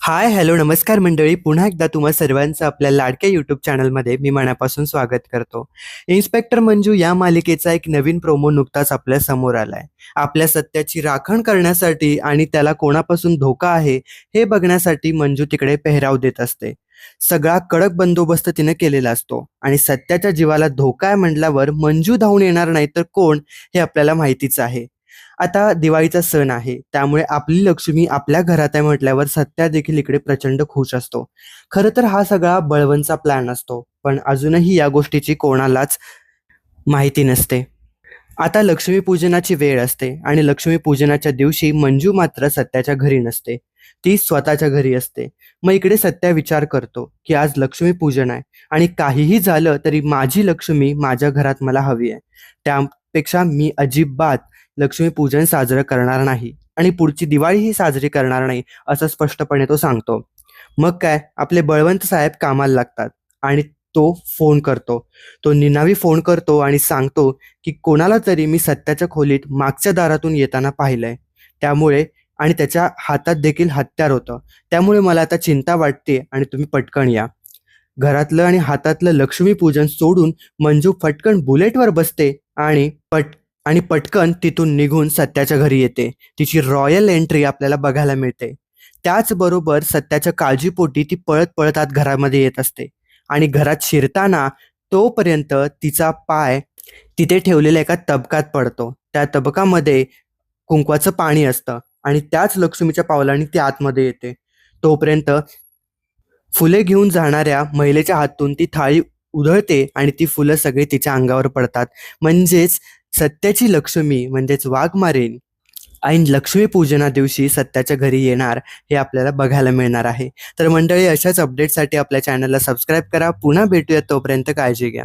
Hi hello नमस्कार मंडळी. पुन्हा एकदा तुम्हा सर्वांचं आपल्या लाडक्या यूट्यूब चॅनलमध्ये मी मनापासून स्वागत करतो. इन्स्पेक्टर मंजू या मालिकेचा एक नवीन प्रोमो नुकताच आपल्यासमोर आलाय. आपल्या सत्याची राखण करण्यासाठी आणि त्याला कोणापासून धोका आहे हे बघण्यासाठी मंजू तिकडे पेहराव देत असते. सगळा कडक बंदोबस्त तिने केलेला असतो आणि सत्याच्या जीवाला धोका आहे म्हटल्यावर मंजू धावून येणार नाही तर कोण हे आपल्याला माहितीच आहे. आता दिवाळीचा सण आहे त्यामुळे आपली लक्ष्मी आपल्या घरात आहे म्हटल्यावर सत्या देखील इकडे प्रचंड खुश असतो. खरं तर हा सगळा बळवंतचा प्लॅन असतो पण अजूनही या गोष्टीची कोणालाच माहिती नसते. आता लक्ष्मीपूजनाची वेळ असते आणि लक्ष्मीपूजनाच्या दिवशी मंजू मात्र सत्याच्या घरी नसते. ती स्वतःच्या घरी असते. मग इकडे सत्या विचार करतो की आज लक्ष्मीपूजन आहे आणि काहीही झालं तरी माझी लक्ष्मी माझ्या घरात मला हवी आहे. त्यापेक्षा मी अजिबात लक्ष्मीपूजन साजरं करणार नाही आणि पुढची दिवाळीही साजरी करणार नाही असं स्पष्टपणे तो सांगतो. मग काय? आपले बळवंत साहेब कामाला लागतात आणि तो फोन करतो. तो निनावी फोन करतो आणि सांगतो की कोणाला तरी मी सत्याच्या खोलीत मागच्या दारातून येताना पाहिलंय. त्यामुळे आणि त्याच्या हातात देखील हत्यार होतं. त्यामुळे मला आता चिंता वाटते आणि तुम्ही पटकन या. घरातलं आणि हातातलं लक्ष्मीपूजन सोडून मंजू फटकन बुलेटवर बसते आणि पट आणि पटकन तिथून निघून सत्याच्या घरी येते. तिची रॉयल एंट्री आपल्याला बघायला मिळते. त्याचबरोबर सत्याच्या काळजीपोटी ती पळत पळत आत घरामध्ये येत असते. आणि घरात शिरताना तोपर्यंत तिचा पाय तिथे ठेवलेल्या एका तबकात पडतो. त्या तबकामध्ये कुंकवाचं पाणी असतं आणि त्याच लक्ष्मीच्या पावलाने ती आतमध्ये येते. तोपर्यंत फुले घेऊन जाणाऱ्या महिलेच्या हातून ती थाळी उधळते आणि ती फुलं सगळी तिच्या अंगावर पडतात. म्हणजेच सत्याची लक्ष्मी म्हणजेच वाघमारेन ऐन लक्ष्मीपूजना दिवशी सत्याच्या घरी येणार हे आपल्याला बघायला मिळणार आहे. तर मंडळी अशाच अपडेटसाठी आपल्या चॅनलला सबस्क्राईब करा. पुन्हा भेटूया तोपर्यंत काळजी घ्या.